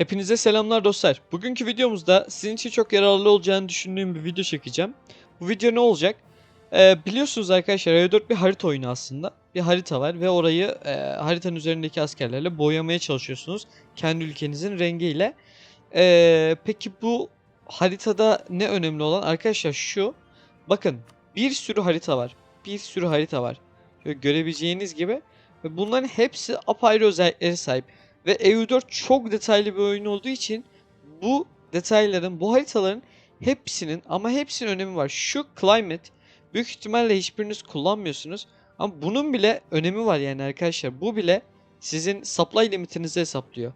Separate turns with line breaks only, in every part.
Hepinize selamlar dostlar. Bugünkü videomuzda sizin için çok yararlı olacağını düşündüğüm bir video çekeceğim. Bu video ne olacak? Ee, biliyorsunuz arkadaşlar EU4 bir harita oyunu aslında. Bir harita var ve orayı e, haritanın üzerindeki askerlerle boyamaya çalışıyorsunuz. Kendi ülkenizin rengiyle. Ee, peki bu haritada ne önemli olan? Arkadaşlar şu. Bakın bir sürü harita var. Bir sürü harita var. Şöyle görebileceğiniz gibi. Ve bunların hepsi apayrı özelliklere sahip. Ve EU4 çok detaylı bir oyun olduğu için bu detayların, bu haritaların hepsinin ama hepsinin önemi var. Şu climate büyük ihtimalle hiçbiriniz kullanmıyorsunuz. Ama bunun bile önemi var yani arkadaşlar. Bu bile sizin supply limitinizi hesaplıyor.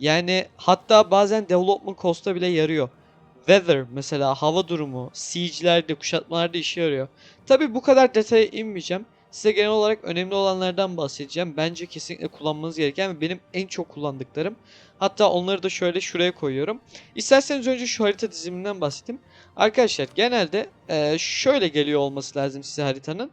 Yani hatta bazen development cost'a bile yarıyor. Weather mesela hava durumu, siege'lerde, kuşatmalarda işe yarıyor. Tabi bu kadar detaya inmeyeceğim. Size genel olarak önemli olanlardan bahsedeceğim. Bence kesinlikle kullanmanız gereken ve benim en çok kullandıklarım. Hatta onları da şöyle şuraya koyuyorum. İsterseniz önce şu harita diziminden bahsedeyim. Arkadaşlar genelde eee, şöyle geliyor olması lazım size haritanın.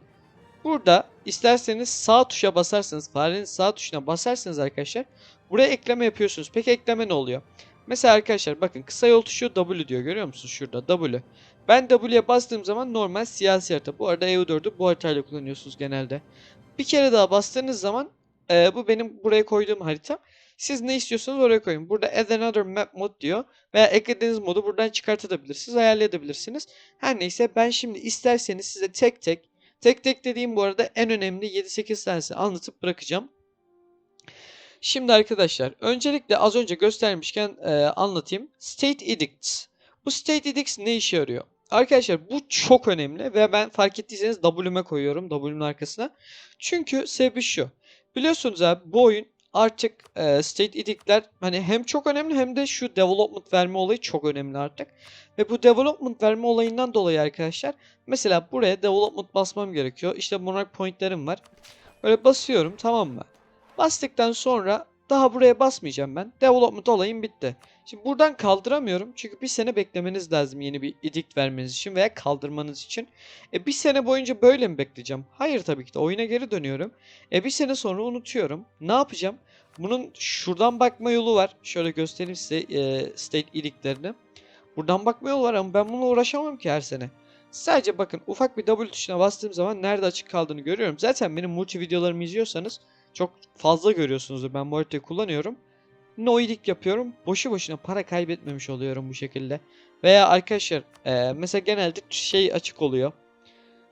Burada isterseniz sağ tuşa basarsanız, farenin sağ tuşuna basarsanız arkadaşlar buraya ekleme yapıyorsunuz. Peki ekleme ne oluyor? Mesela arkadaşlar bakın kısa yol tuşu W diyor görüyor musunuz şurada W. Ben W'ye bastığım zaman normal siyasi harita. Bu arada EU4'ü bu haritayla kullanıyorsunuz genelde. Bir kere daha bastığınız zaman e, bu benim buraya koyduğum harita. Siz ne istiyorsanız oraya koyun. Burada add another map mod diyor. Veya eklediğiniz modu buradan çıkartabilirsiniz, ayarlayabilirsiniz. Her neyse ben şimdi isterseniz size tek tek, tek tek dediğim bu arada en önemli 7-8 tanesini anlatıp bırakacağım. Şimdi arkadaşlar öncelikle az önce göstermişken e, anlatayım. State Edicts. Bu State Edicts ne işe yarıyor? Arkadaşlar bu çok önemli ve ben fark ettiyseniz W'me koyuyorum W'nin arkasına. Çünkü sebebi şu. Biliyorsunuz abi bu oyun artık e, State Edict'ler hani hem çok önemli hem de şu development verme olayı çok önemli artık. Ve bu development verme olayından dolayı arkadaşlar mesela buraya development basmam gerekiyor. İşte monarch pointlerim var. Böyle basıyorum tamam mı? Bastıktan sonra daha buraya basmayacağım ben. Development olayım bitti. Şimdi buradan kaldıramıyorum. Çünkü bir sene beklemeniz lazım yeni bir edict vermeniz için veya kaldırmanız için. E bir sene boyunca böyle mi bekleyeceğim? Hayır tabii ki de oyuna geri dönüyorum. E bir sene sonra unutuyorum. Ne yapacağım? Bunun şuradan bakma yolu var. Şöyle göstereyim size e, state edictlerini. Buradan bakma yolu var ama ben bununla uğraşamam ki her sene. Sadece bakın ufak bir W tuşuna bastığım zaman nerede açık kaldığını görüyorum. Zaten benim multi videolarımı izliyorsanız çok fazla görüyorsunuzdur. Ben bu haritayı kullanıyorum. No edit yapıyorum. Boşu boşuna para kaybetmemiş oluyorum bu şekilde. Veya arkadaşlar e, mesela genelde şey açık oluyor.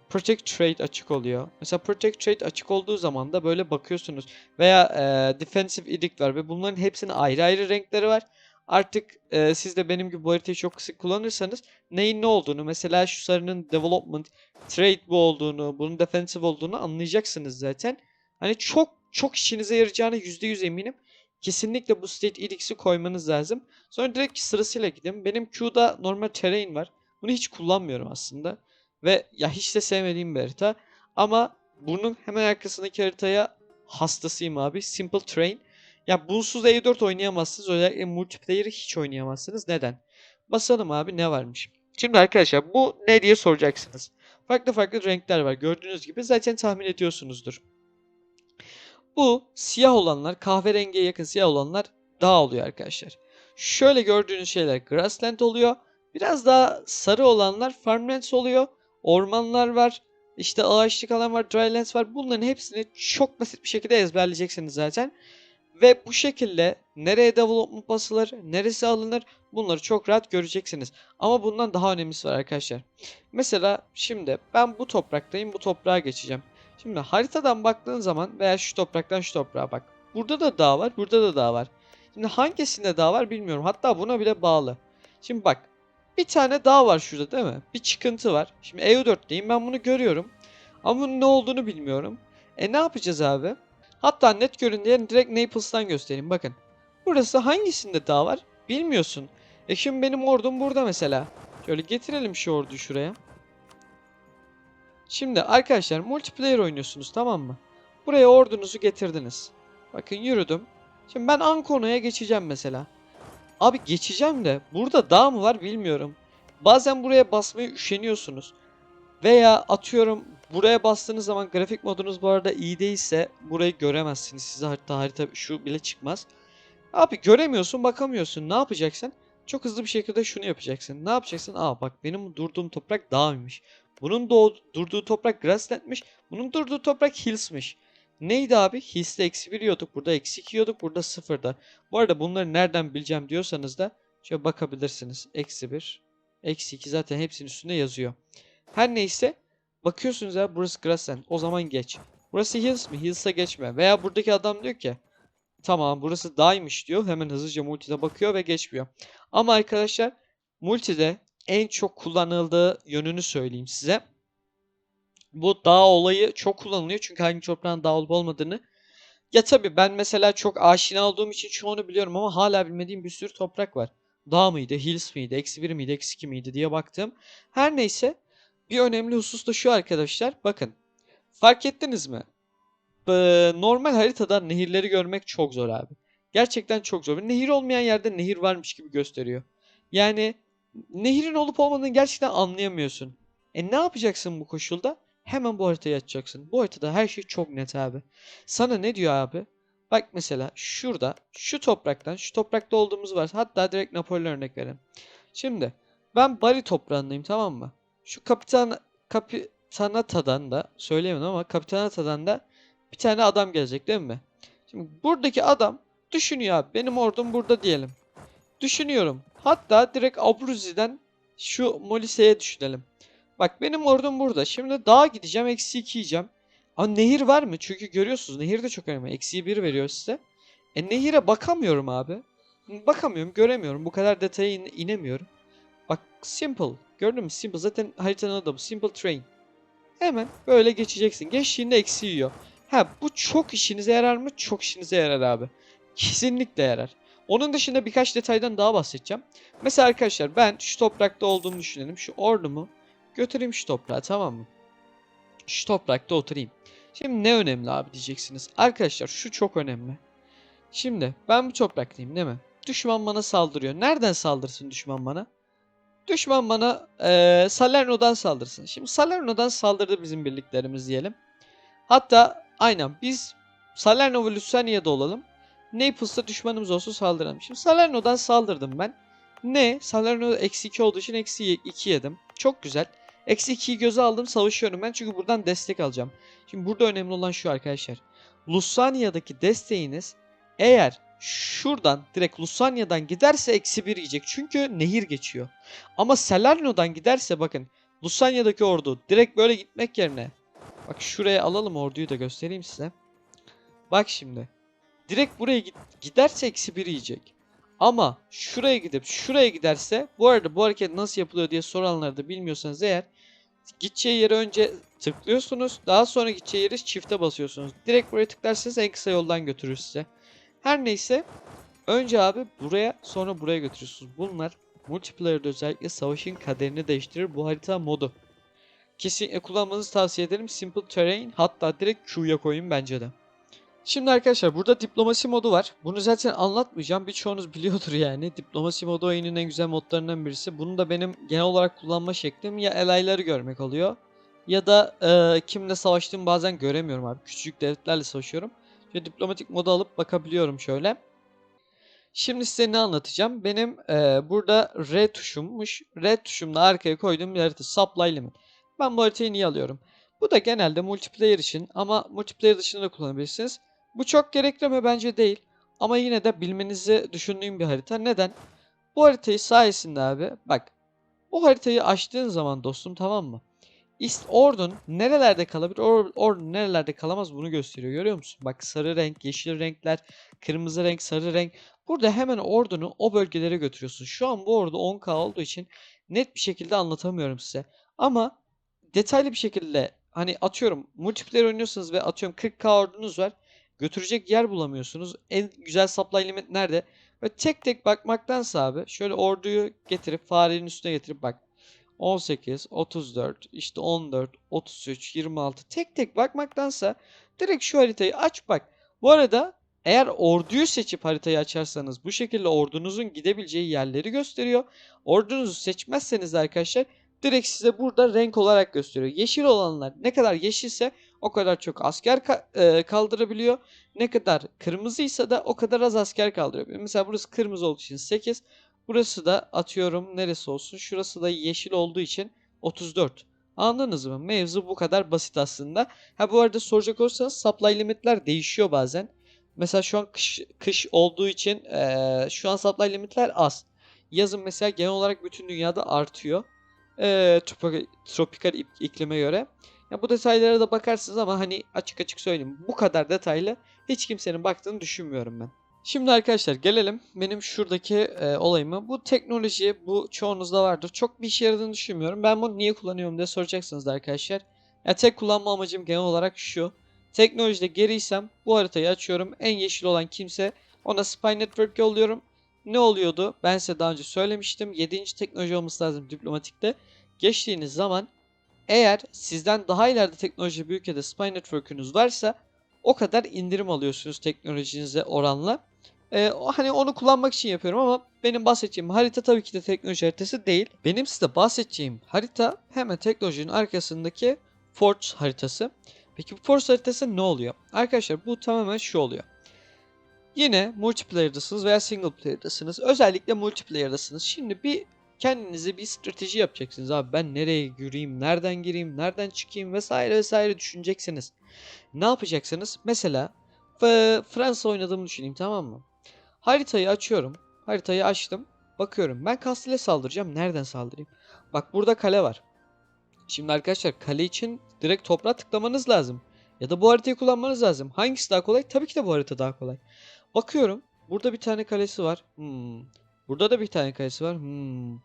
Protect Trade açık oluyor. Mesela Protect Trade açık olduğu zaman da böyle bakıyorsunuz. Veya e, Defensive Edict var ve bunların hepsinin ayrı ayrı renkleri var. Artık e, siz de benim gibi bu haritayı çok sık kullanırsanız neyin ne olduğunu mesela şu sarının Development, Trade bu olduğunu, bunun Defensive olduğunu anlayacaksınız zaten. Hani çok çok işinize yarayacağına %100 eminim. Kesinlikle bu State Edicts'i koymanız lazım. Sonra direkt sırasıyla gidin. Benim Q'da normal terrain var. Bunu hiç kullanmıyorum aslında. Ve ya hiç de sevmediğim bir harita. Ama bunun hemen arkasındaki haritaya hastasıyım abi. Simple Train. Ya bunsuz E4 oynayamazsınız. Özellikle multiplayer'ı hiç oynayamazsınız. Neden? Basalım abi ne varmış. Şimdi arkadaşlar bu ne diye soracaksınız. Farklı farklı renkler var. Gördüğünüz gibi zaten tahmin ediyorsunuzdur. Bu siyah olanlar, kahverengiye yakın siyah olanlar dağ oluyor arkadaşlar. Şöyle gördüğünüz şeyler grassland oluyor. Biraz daha sarı olanlar farmlands oluyor. Ormanlar var. İşte ağaçlık alan var, drylands var. Bunların hepsini çok basit bir şekilde ezberleyeceksiniz zaten. Ve bu şekilde nereye development basılır, neresi alınır bunları çok rahat göreceksiniz. Ama bundan daha önemlisi var arkadaşlar. Mesela şimdi ben bu topraktayım, bu toprağa geçeceğim. Şimdi haritadan baktığın zaman veya şu topraktan şu toprağa bak. Burada da dağ var, burada da dağ var. Şimdi hangisinde dağ var bilmiyorum. Hatta buna bile bağlı. Şimdi bak. Bir tane dağ var şurada değil mi? Bir çıkıntı var. Şimdi EU4'teyim ben bunu görüyorum. Ama bunun ne olduğunu bilmiyorum. E ne yapacağız abi? Hatta net görün diye direkt Naples'tan göstereyim. Bakın. Burası hangisinde dağ var? Bilmiyorsun. E şimdi benim ordum burada mesela. Şöyle getirelim şu orduyu şuraya. Şimdi arkadaşlar multiplayer oynuyorsunuz tamam mı? Buraya ordunuzu getirdiniz. Bakın yürüdüm. Şimdi ben Ankono'ya geçeceğim mesela. Abi geçeceğim de burada dağ mı var bilmiyorum. Bazen buraya basmayı üşeniyorsunuz. Veya atıyorum buraya bastığınız zaman grafik modunuz bu arada iyi değilse burayı göremezsiniz. Size hatta harita şu bile çıkmaz. Abi göremiyorsun, bakamıyorsun. Ne yapacaksın? Çok hızlı bir şekilde şunu yapacaksın. Ne yapacaksın? Aa bak benim durduğum toprak dağmış. Bunun doğ- durduğu toprak grasslandmiş. Bunun durduğu toprak hillsmiş. Neydi abi? Hills'te eksi 1 yiyorduk. Burada eksi 2 yiyorduk. Burada 0'da. Bu arada bunları nereden bileceğim diyorsanız da şöyle bakabilirsiniz. Eksi 1. Eksi 2 zaten hepsinin üstünde yazıyor. Her neyse. Bakıyorsunuz ya burası grassland. O zaman geç. Burası hills mi? Hills'a geçme. Veya buradaki adam diyor ki Tamam burası dağymış diyor. Hemen hızlıca multide bakıyor ve geçmiyor. Ama arkadaşlar multide en çok kullanıldığı yönünü söyleyeyim size. Bu dağ olayı çok kullanılıyor. Çünkü hangi toprağın dağ olup olmadığını. Ya tabii ben mesela çok aşina olduğum için çoğunu biliyorum ama hala bilmediğim bir sürü toprak var. Dağ mıydı, hills miydi, eksi 1 miydi, eksi 2 miydi diye baktım. Her neyse bir önemli husus da şu arkadaşlar. Bakın fark ettiniz mi? Normal haritada nehirleri görmek çok zor abi. Gerçekten çok zor. Nehir olmayan yerde nehir varmış gibi gösteriyor. Yani nehirin olup olmadığını gerçekten anlayamıyorsun. E ne yapacaksın bu koşulda? Hemen bu haritayı açacaksın. Bu haritada her şey çok net abi. Sana ne diyor abi? Bak mesela şurada şu topraktan şu toprakta olduğumuz var. Hatta direkt Napolyon örnek verelim. Şimdi ben Bari toprağındayım tamam mı? Şu kapitan kapitanatadan da söyleyemedim ama kapitanatadan da bir tane adam gelecek değil mi? Şimdi buradaki adam düşünüyor abi. Benim ordum burada diyelim. Düşünüyorum. Hatta direkt Abruzzi'den şu Molise'ye düşünelim. Bak benim ordum burada. Şimdi dağa gideceğim. Eksi 2 yiyeceğim. Ama nehir var mı? Çünkü görüyorsunuz nehir de çok önemli. Eksi 1 veriyor size. E nehire bakamıyorum abi. Bakamıyorum, göremiyorum. Bu kadar detaya in- inemiyorum. Bak simple. Gördün mü? Simple. Zaten haritanın adı bu. Simple train. Hemen böyle geçeceksin. Geçtiğinde eksi yiyor. Ha bu çok işinize yarar mı? Çok işinize yarar abi. Kesinlikle yarar. Onun dışında birkaç detaydan daha bahsedeceğim. Mesela arkadaşlar ben şu toprakta olduğumu düşünelim. Şu ordumu götüreyim şu toprağa tamam mı? Şu toprakta oturayım. Şimdi ne önemli abi diyeceksiniz. Arkadaşlar şu çok önemli. Şimdi ben bu topraktayım değil mi? Düşman bana saldırıyor. Nereden saldırsın düşman bana? Düşman bana eee Salerno'dan saldırsın. Şimdi Salerno'dan saldırdı bizim birliklerimiz diyelim. Hatta aynen biz Salerno ve Lusania'da olalım. Naples'ta düşmanımız olsun saldıralım. Şimdi Salerno'dan saldırdım ben. Ne? Salerno eksi 2 olduğu için eksi 2 yedim. Çok güzel. Eksi 2'yi göze aldım savaşıyorum ben çünkü buradan destek alacağım. Şimdi burada önemli olan şu arkadaşlar. Lusania'daki desteğiniz eğer şuradan direkt Lusania'dan giderse eksi 1 yiyecek. Çünkü nehir geçiyor. Ama Salerno'dan giderse bakın Lusania'daki ordu direkt böyle gitmek yerine Bak şuraya alalım orduyu da göstereyim size. Bak şimdi. Direkt buraya giderse eksi 1 yiyecek. Ama şuraya gidip şuraya giderse bu arada bu hareket nasıl yapılıyor diye soranları da bilmiyorsanız eğer gideceği yere önce tıklıyorsunuz. Daha sonra gideceği yeri çifte basıyorsunuz. Direkt buraya tıklarsanız en kısa yoldan götürür size. Her neyse önce abi buraya sonra buraya götürüyorsunuz. Bunlar multiplayer'da özellikle savaşın kaderini değiştirir bu harita modu. Kesinlikle kullanmanızı tavsiye ederim. Simple Terrain hatta direkt Q'ya koyun bence de. Şimdi arkadaşlar burada diplomasi modu var. Bunu zaten anlatmayacağım. Birçoğunuz biliyordur yani. Diplomasi modu oyunun en güzel modlarından birisi. Bunu da benim genel olarak kullanma şeklim ya elayları görmek oluyor. Ya da e, kimle savaştığımı bazen göremiyorum abi. Küçük devletlerle savaşıyorum. Şöyle diplomatik modu alıp bakabiliyorum şöyle. Şimdi size ne anlatacağım? Benim e, burada R tuşummuş. R tuşumla arkaya koyduğum bir harita Supply Limit. Ben bu haritayı niye alıyorum? Bu da genelde multiplayer için ama multiplayer dışında da kullanabilirsiniz. Bu çok gerekli mi? Bence değil. Ama yine de bilmenizi düşündüğüm bir harita. Neden? Bu haritayı sayesinde abi bak bu haritayı açtığın zaman dostum tamam mı? İst ordun nerelerde kalabilir, or, ordun nerelerde kalamaz bunu gösteriyor. Görüyor musun? Bak sarı renk, yeşil renkler, kırmızı renk, sarı renk. Burada hemen ordunu o bölgelere götürüyorsun. Şu an bu ordu 10k olduğu için net bir şekilde anlatamıyorum size. Ama detaylı bir şekilde hani atıyorum multiplayer oynuyorsunuz ve atıyorum 40k ordunuz var. Götürecek yer bulamıyorsunuz. En güzel supply limit nerede? Ve tek tek bakmaktansa abi şöyle orduyu getirip farenin üstüne getirip bak. 18, 34, işte 14, 33, 26 tek tek bakmaktansa direkt şu haritayı aç bak. Bu arada eğer orduyu seçip haritayı açarsanız bu şekilde ordunuzun gidebileceği yerleri gösteriyor. Ordunuzu seçmezseniz arkadaşlar direkt size burada renk olarak gösteriyor. Yeşil olanlar ne kadar yeşilse o kadar çok asker ka- e, kaldırabiliyor. Ne kadar kırmızıysa da o kadar az asker kaldırabiliyor. Mesela burası kırmızı olduğu için 8. Burası da atıyorum neresi olsun. Şurası da yeşil olduğu için 34. Anladınız mı? Mevzu bu kadar basit aslında. Ha bu arada soracak olursanız supply limitler değişiyor bazen. Mesela şu an kış, kış olduğu için eee, şu an supply limitler az. Yazın mesela genel olarak bütün dünyada artıyor. Tropi- tropikal ip- iklime göre. Ya bu detaylara da bakarsınız ama hani açık açık söyleyeyim. Bu kadar detaylı hiç kimsenin baktığını düşünmüyorum ben. Şimdi arkadaşlar gelelim benim şuradaki e, olayıma. Bu teknoloji bu çoğunuzda vardır. Çok bir işe yaradığını düşünmüyorum. Ben bunu niye kullanıyorum diye soracaksınız da arkadaşlar. Ya tek kullanma amacım genel olarak şu. Teknolojide geriysem bu haritayı açıyorum. En yeşil olan kimse ona Spy Network yolluyorum. Ne oluyordu? Ben size daha önce söylemiştim. 7. teknoloji olması lazım diplomatikte. Geçtiğiniz zaman eğer sizden daha ileride teknoloji bir ülkede Spy Network'ünüz varsa o kadar indirim alıyorsunuz teknolojinize oranla. Ee, hani onu kullanmak için yapıyorum ama benim bahsedeceğim harita tabii ki de teknoloji haritası değil. Benim size bahsedeceğim harita hemen teknolojinin arkasındaki Forge haritası. Peki bu Forge haritası ne oluyor? Arkadaşlar bu tamamen şu oluyor. Yine multiplayer'dasınız veya single player'dasınız. Özellikle multiplayer'dasınız. Şimdi bir kendinize bir strateji yapacaksınız abi. Ben nereye gireyim, nereden gireyim, nereden çıkayım vesaire vesaire düşüneceksiniz. Ne yapacaksınız? Mesela F- Fransa oynadığımı düşüneyim tamam mı? Haritayı açıyorum. Haritayı açtım. Bakıyorum ben Castille'e saldıracağım. Nereden saldırayım? Bak burada kale var. Şimdi arkadaşlar kale için direkt toprağa tıklamanız lazım. Ya da bu haritayı kullanmanız lazım. Hangisi daha kolay? Tabii ki de bu harita daha kolay. Bakıyorum. Burada bir tane kalesi var. Hmm. Burada da bir tane kalesi var. Hmm.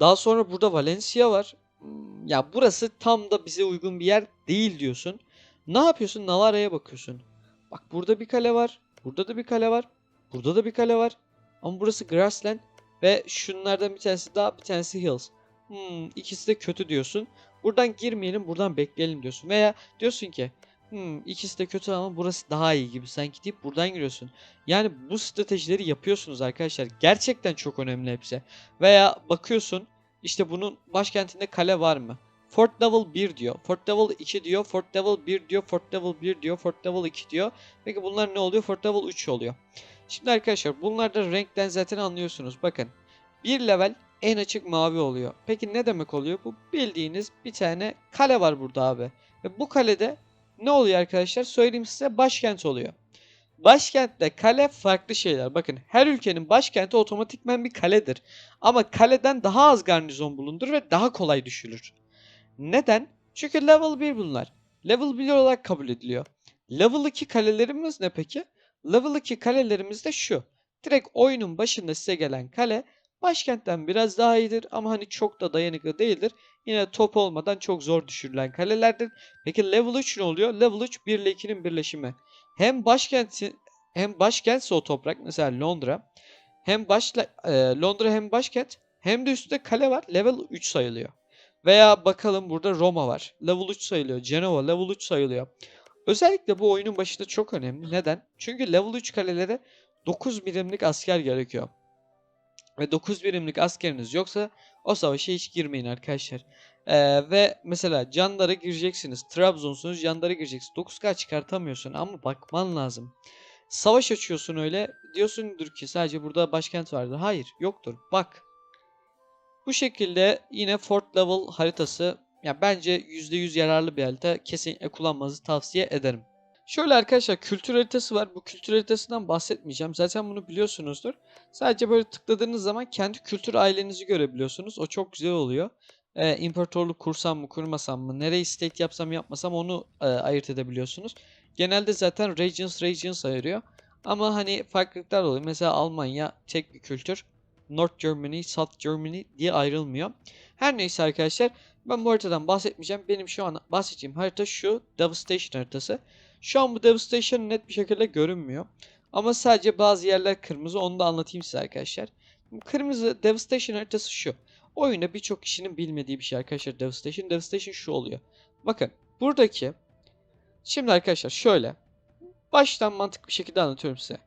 Daha sonra burada Valencia var. Hmm. Ya burası tam da bize uygun bir yer değil diyorsun. Ne yapıyorsun? Navarra'ya bakıyorsun. Bak burada bir kale var. Burada da bir kale var. Burada da bir kale var. Ama burası Grassland. Ve şunlardan bir tanesi daha bir tanesi Hills. Hmm, ikisi de kötü diyorsun. Buradan girmeyelim buradan bekleyelim diyorsun. Veya diyorsun ki hmm, ikisi de kötü ama burası daha iyi gibi sanki deyip buradan giriyorsun. Yani bu stratejileri yapıyorsunuz arkadaşlar. Gerçekten çok önemli hepsi. Veya bakıyorsun işte bunun başkentinde kale var mı? Fort Level 1 diyor. Fort Level 2 diyor. Fort Level 1 diyor. Fort Level 1 diyor. Fort Level 2 diyor. Peki bunlar ne oluyor? Fort Level 3 oluyor. Şimdi arkadaşlar bunlarda renkten zaten anlıyorsunuz. Bakın bir level en açık mavi oluyor. Peki ne demek oluyor? Bu bildiğiniz bir tane kale var burada abi. Ve bu kalede ne oluyor arkadaşlar? Söyleyeyim size başkent oluyor. Başkentle kale farklı şeyler. Bakın her ülkenin başkenti otomatikmen bir kaledir. Ama kaleden daha az garnizon bulundur ve daha kolay düşülür. Neden? Çünkü level 1 bunlar. Level 1 olarak kabul ediliyor. Level 2 kalelerimiz ne peki? Level 2 kalelerimiz de şu. Direkt oyunun başında size gelen kale başkentten biraz daha iyidir ama hani çok da dayanıklı değildir. Yine top olmadan çok zor düşürülen kalelerdir. Peki level 3 ne oluyor? Level 3 1 ile 2'nin birleşimi. Hem başkenti hem başkentse o toprak mesela Londra hem başla, e, Londra hem başkent hem de üstünde kale var. Level 3 sayılıyor. Veya bakalım burada Roma var. Level 3 sayılıyor. Genova level 3 sayılıyor. Özellikle bu oyunun başında çok önemli. Neden? Çünkü level 3 kalelere 9 birimlik asker gerekiyor. Ve 9 birimlik askeriniz yoksa o savaşa hiç girmeyin arkadaşlar. Ee, ve mesela canlara gireceksiniz. Trabzonsunuz canlara gireceksiniz. 9K çıkartamıyorsun ama bakman lazım. Savaş açıyorsun öyle. Diyorsundur ki sadece burada başkent vardır. Hayır yoktur. Bak. Bu şekilde yine Fort Level haritası ya bence %100 yararlı bir harita. Kesinlikle kullanmanızı tavsiye ederim. Şöyle arkadaşlar kültür haritası var. Bu kültür haritasından bahsetmeyeceğim. Zaten bunu biliyorsunuzdur. Sadece böyle tıkladığınız zaman kendi kültür ailenizi görebiliyorsunuz. O çok güzel oluyor. Ee, imparatorluk kursam mı kurmasam mı, nereyi state yapsam yapmasam onu e, ayırt edebiliyorsunuz. Genelde zaten regions regions ayırıyor. Ama hani farklılıklar oluyor. Mesela Almanya tek bir kültür. North Germany, South Germany diye ayrılmıyor. Her neyse arkadaşlar ben bu haritadan bahsetmeyeceğim. Benim şu an bahsedeceğim harita şu Devastation haritası. Şu an bu Devastation net bir şekilde görünmüyor. Ama sadece bazı yerler kırmızı onu da anlatayım size arkadaşlar. Kırmızı Devastation haritası şu. Oyunda birçok kişinin bilmediği bir şey arkadaşlar Devastation. Devastation şu oluyor. Bakın buradaki Şimdi arkadaşlar şöyle. Baştan mantıklı bir şekilde anlatıyorum size.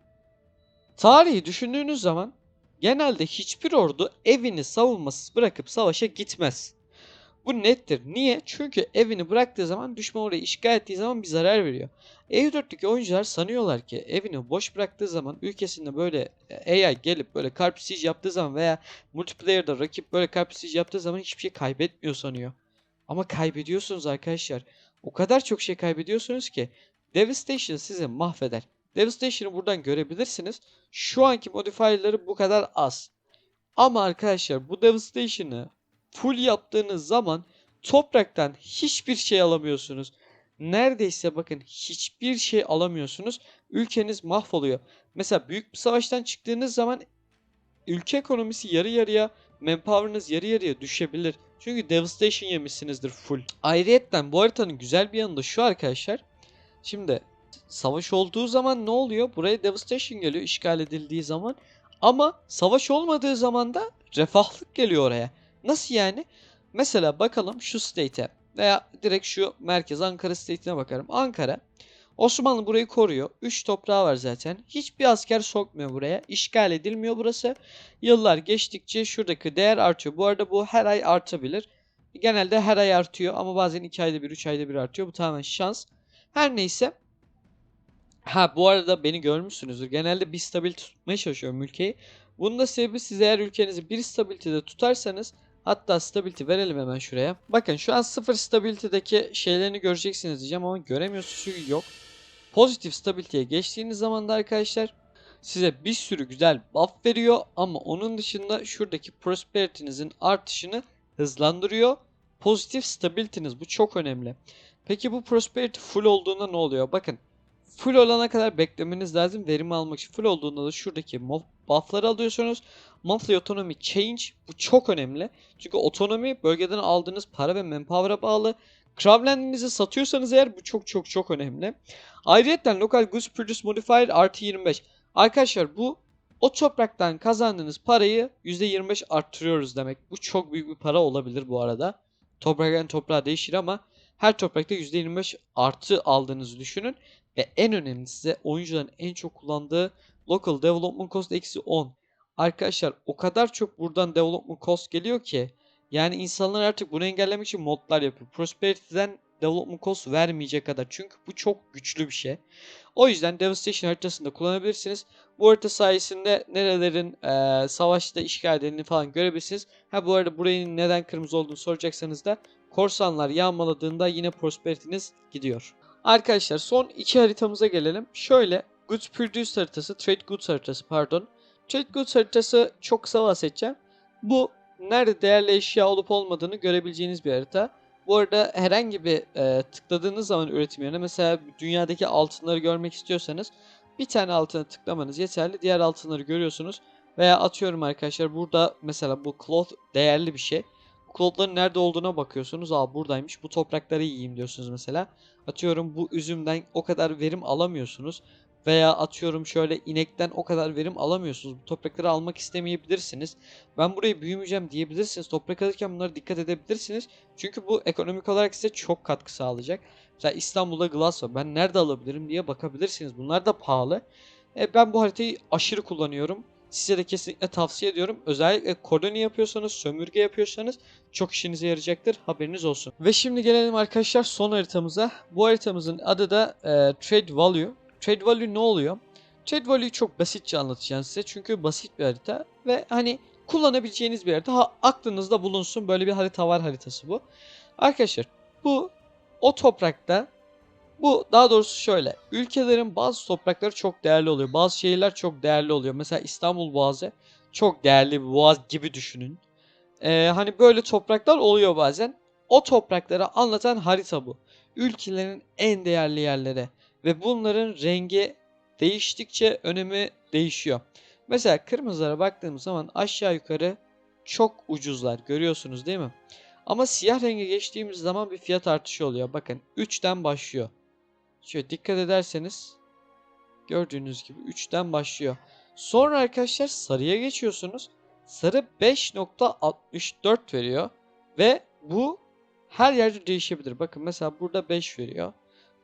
Tarihi düşündüğünüz zaman genelde hiçbir ordu evini savunmasız bırakıp savaşa gitmez. Bu nettir. Niye? Çünkü evini bıraktığı zaman düşman orayı işgal ettiği zaman bir zarar veriyor. EU4'teki oyuncular sanıyorlar ki evini boş bıraktığı zaman ülkesinde böyle e, AI gelip böyle Carp Siege yaptığı zaman veya multiplayer'da rakip böyle Carp Siege yaptığı zaman hiçbir şey kaybetmiyor sanıyor. Ama kaybediyorsunuz arkadaşlar. O kadar çok şey kaybediyorsunuz ki Devastation sizi mahveder. Devastation'ı buradan görebilirsiniz. Şu anki modifier'ları bu kadar az. Ama arkadaşlar bu Devastation'ı full yaptığınız zaman topraktan hiçbir şey alamıyorsunuz. Neredeyse bakın hiçbir şey alamıyorsunuz. Ülkeniz mahvoluyor. Mesela büyük bir savaştan çıktığınız zaman ülke ekonomisi yarı yarıya, manpower'ınız yarı yarıya düşebilir. Çünkü devastation yemişsinizdir full. Ayrıyetten bu haritanın güzel bir yanı da şu arkadaşlar. Şimdi savaş olduğu zaman ne oluyor? Buraya devastation geliyor işgal edildiği zaman. Ama savaş olmadığı zaman da refahlık geliyor oraya. Nasıl yani? Mesela bakalım şu state'e veya direkt şu merkez Ankara state'ine bakarım. Ankara Osmanlı burayı koruyor. 3 toprağı var zaten. Hiçbir asker sokmuyor buraya. İşgal edilmiyor burası. Yıllar geçtikçe şuradaki değer artıyor. Bu arada bu her ay artabilir. Genelde her ay artıyor ama bazen 2 ayda bir 3 ayda bir artıyor. Bu tamamen şans. Her neyse. Ha bu arada beni görmüşsünüzdür. Genelde bir stabilite tutmaya çalışıyorum ülkeyi. Bunun da sebebi siz eğer ülkenizi bir stabilitede tutarsanız hatta stability verelim hemen şuraya. Bakın şu an sıfır stability'deki şeylerini göreceksiniz diyeceğim ama göremiyorsunuz çünkü yok. Pozitif stability'ye geçtiğiniz zaman da arkadaşlar size bir sürü güzel buff veriyor ama onun dışında şuradaki prosperity'nizin artışını hızlandırıyor. Pozitif stability'niz bu çok önemli. Peki bu prosperity full olduğunda ne oluyor? Bakın full olana kadar beklemeniz lazım verim almak için. Full olduğunda da şuradaki buff'ları alıyorsunuz. Monthly Autonomy Change bu çok önemli. Çünkü otonomi bölgeden aldığınız para ve manpower'a bağlı. Craftland'inizi satıyorsanız eğer bu çok çok çok önemli. Ayrıca Local Goods Produce Modifier artı 25. Arkadaşlar bu o topraktan kazandığınız parayı %25 arttırıyoruz demek. Bu çok büyük bir para olabilir bu arada. Topraktan toprağa değişir ama her toprakta %25 artı aldığınızı düşünün. Ve en önemlisi de oyuncuların en çok kullandığı Local Development Cost eksi 10. Arkadaşlar o kadar çok buradan development cost geliyor ki yani insanlar artık bunu engellemek için modlar yapıyor. Prosperity'den development cost vermeyecek kadar. Çünkü bu çok güçlü bir şey. O yüzden Devastation haritasında kullanabilirsiniz. Bu harita sayesinde nerelerin e, savaşta işgal edildiğini falan görebilirsiniz. Ha bu arada burayın neden kırmızı olduğunu soracaksanız da korsanlar yağmaladığında yine prosperity'niz gidiyor. Arkadaşlar son iki haritamıza gelelim. Şöyle Goods Produced haritası, Trade Goods haritası pardon. Trade Goods haritası çok kısa bahsedeceğim. Bu nerede değerli eşya olup olmadığını görebileceğiniz bir harita. Bu arada herhangi bir e, tıkladığınız zaman üretim yerine mesela dünyadaki altınları görmek istiyorsanız bir tane altına tıklamanız yeterli. Diğer altınları görüyorsunuz. Veya atıyorum arkadaşlar burada mesela bu cloth değerli bir şey. Bu cloth'ların nerede olduğuna bakıyorsunuz. Aa buradaymış. Bu toprakları yiyeyim diyorsunuz mesela. Atıyorum bu üzümden o kadar verim alamıyorsunuz. Veya atıyorum şöyle inekten o kadar verim alamıyorsunuz. Bu toprakları almak istemeyebilirsiniz. Ben burayı büyümeyeceğim diyebilirsiniz. Toprak alırken bunlara dikkat edebilirsiniz. Çünkü bu ekonomik olarak size çok katkı sağlayacak. Mesela İstanbul'da glass var. Ben nerede alabilirim diye bakabilirsiniz. Bunlar da pahalı. E, ben bu haritayı aşırı kullanıyorum. Size de kesinlikle tavsiye ediyorum. Özellikle koloni yapıyorsanız, sömürge yapıyorsanız çok işinize yarayacaktır. Haberiniz olsun. Ve şimdi gelelim arkadaşlar son haritamıza. Bu haritamızın adı da e, Trade Value. Trade Value ne oluyor? Trade Value'yu çok basitçe anlatacağım size. Çünkü basit bir harita ve hani kullanabileceğiniz bir harita. Ha, aklınızda bulunsun böyle bir harita var haritası bu. Arkadaşlar bu o toprakta bu daha doğrusu şöyle. Ülkelerin bazı toprakları çok değerli oluyor. Bazı şehirler çok değerli oluyor. Mesela İstanbul Boğazı çok değerli bir boğaz gibi düşünün. Ee, hani böyle topraklar oluyor bazen. O toprakları anlatan harita bu. Ülkelerin en değerli yerleri. Ve bunların rengi değiştikçe önemi değişiyor. Mesela kırmızılara baktığımız zaman aşağı yukarı çok ucuzlar. Görüyorsunuz değil mi? Ama siyah renge geçtiğimiz zaman bir fiyat artışı oluyor. Bakın 3'ten başlıyor. Şöyle dikkat ederseniz gördüğünüz gibi 3'ten başlıyor. Sonra arkadaşlar sarıya geçiyorsunuz. Sarı 5.64 veriyor. Ve bu her yerde değişebilir. Bakın mesela burada 5 veriyor.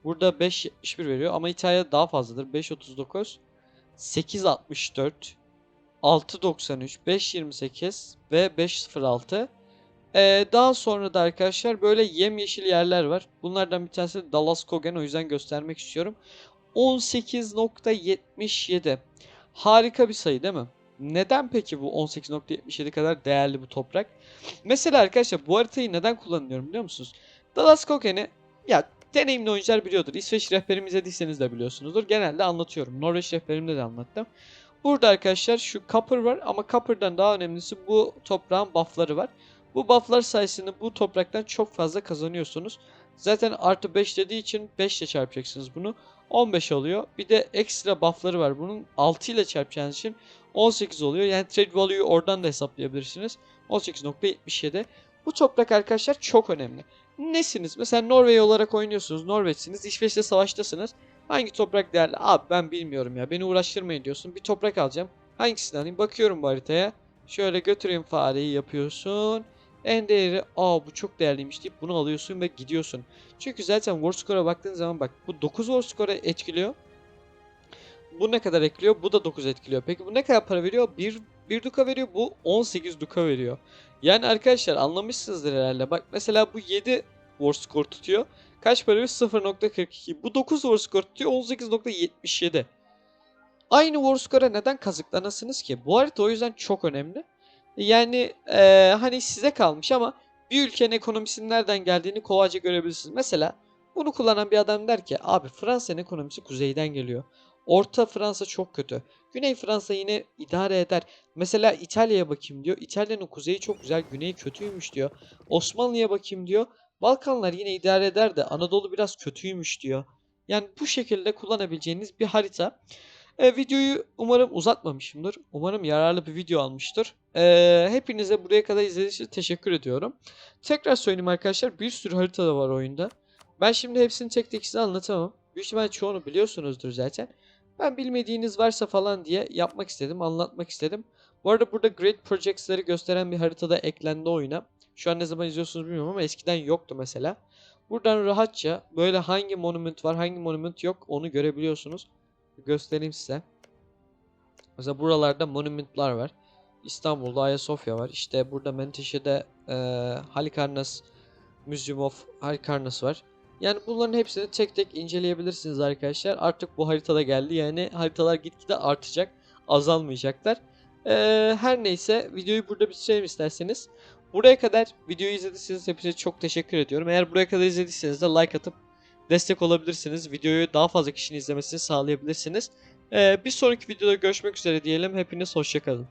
Burada 5.71 veriyor ama İtalya'da daha fazladır. 5.39, 8.64, 6.93, 5.28 ve 5.06. Ee, daha sonra da arkadaşlar böyle yemyeşil yerler var. Bunlardan bir tanesi Dallas Kogen o yüzden göstermek istiyorum. 18.77. Harika bir sayı değil mi? Neden peki bu 18.77 kadar değerli bu toprak? Mesela arkadaşlar bu haritayı neden kullanıyorum biliyor musunuz? Dallas Kogen'i ya deneyimli oyuncular biliyordur. İsveç rehberimi izlediyseniz de biliyorsunuzdur. Genelde anlatıyorum. Norveç rehberimde de anlattım. Burada arkadaşlar şu Copper var ama Copper'dan daha önemlisi bu toprağın buff'ları var. Bu buff'lar sayesinde bu topraktan çok fazla kazanıyorsunuz. Zaten artı 5 dediği için 5 ile çarpacaksınız bunu. 15 oluyor. Bir de ekstra buff'ları var. Bunun 6 ile çarpacağınız için 18 oluyor. Yani trade value'yu oradan da hesaplayabilirsiniz. 18.77. Bu toprak arkadaşlar çok önemli. Nesiniz? Mesela Norveç olarak oynuyorsunuz. Norveçsiniz. İsveç'le savaştasınız. Hangi toprak değerli? Abi ben bilmiyorum ya. Beni uğraştırmayın diyorsun. Bir toprak alacağım. Hangisini alayım? Bakıyorum bu haritaya. Şöyle götüreyim fareyi yapıyorsun. En değeri aa bu çok değerliymiş deyip bunu alıyorsun ve gidiyorsun. Çünkü zaten War Score'a baktığın zaman bak bu 9 War Score'a etkiliyor. Bu ne kadar etkiliyor? Bu da 9 etkiliyor. Peki bu ne kadar para veriyor? 1, 1 duka veriyor. Bu 18 duka veriyor. Yani arkadaşlar anlamışsınızdır herhalde. Bak mesela bu 7 War Score tutuyor. Kaç para veriyor? 0.42. Bu 9 War Score tutuyor. 18.77. Aynı War Score'a neden kazıklanasınız ki? Bu harita o yüzden çok önemli. Yani eee, hani size kalmış ama bir ülkenin ekonomisinin nereden geldiğini kolayca görebilirsiniz. Mesela bunu kullanan bir adam der ki abi Fransa'nın ekonomisi kuzeyden geliyor. Orta Fransa çok kötü. Güney Fransa yine idare eder. Mesela İtalya'ya bakayım diyor. İtalya'nın kuzeyi çok güzel, güneyi kötüymüş diyor. Osmanlı'ya bakayım diyor. Balkanlar yine idare eder de Anadolu biraz kötüymüş diyor. Yani bu şekilde kullanabileceğiniz bir harita. E, videoyu umarım uzatmamışımdır. Umarım yararlı bir video almıştır. E, hepinize buraya kadar izlediğiniz için teşekkür ediyorum. Tekrar söyleyeyim arkadaşlar bir sürü harita da var oyunda. Ben şimdi hepsini tek tek size anlatamam. Büyük ihtimalle çoğunu biliyorsunuzdur zaten. Ben bilmediğiniz varsa falan diye yapmak istedim, anlatmak istedim. Bu arada burada Great Projects'ları gösteren bir haritada eklendi oyuna. Şu an ne zaman izliyorsunuz bilmiyorum ama eskiden yoktu mesela. Buradan rahatça böyle hangi monument var, hangi monument yok onu görebiliyorsunuz. Göstereyim size. Mesela buralarda monumentlar var. İstanbul'da Ayasofya var. İşte burada Menteşe'de e, Halikarnas Museum of Halikarnas var. Yani bunların hepsini tek tek inceleyebilirsiniz arkadaşlar. Artık bu haritada geldi. Yani haritalar gitgide artacak. Azalmayacaklar. Ee, her neyse videoyu burada bitirelim isterseniz. Buraya kadar videoyu izlediyseniz hepinize çok teşekkür ediyorum. Eğer buraya kadar izlediyseniz de like atıp destek olabilirsiniz. Videoyu daha fazla kişinin izlemesini sağlayabilirsiniz. Ee, bir sonraki videoda görüşmek üzere diyelim. Hepiniz hoşçakalın.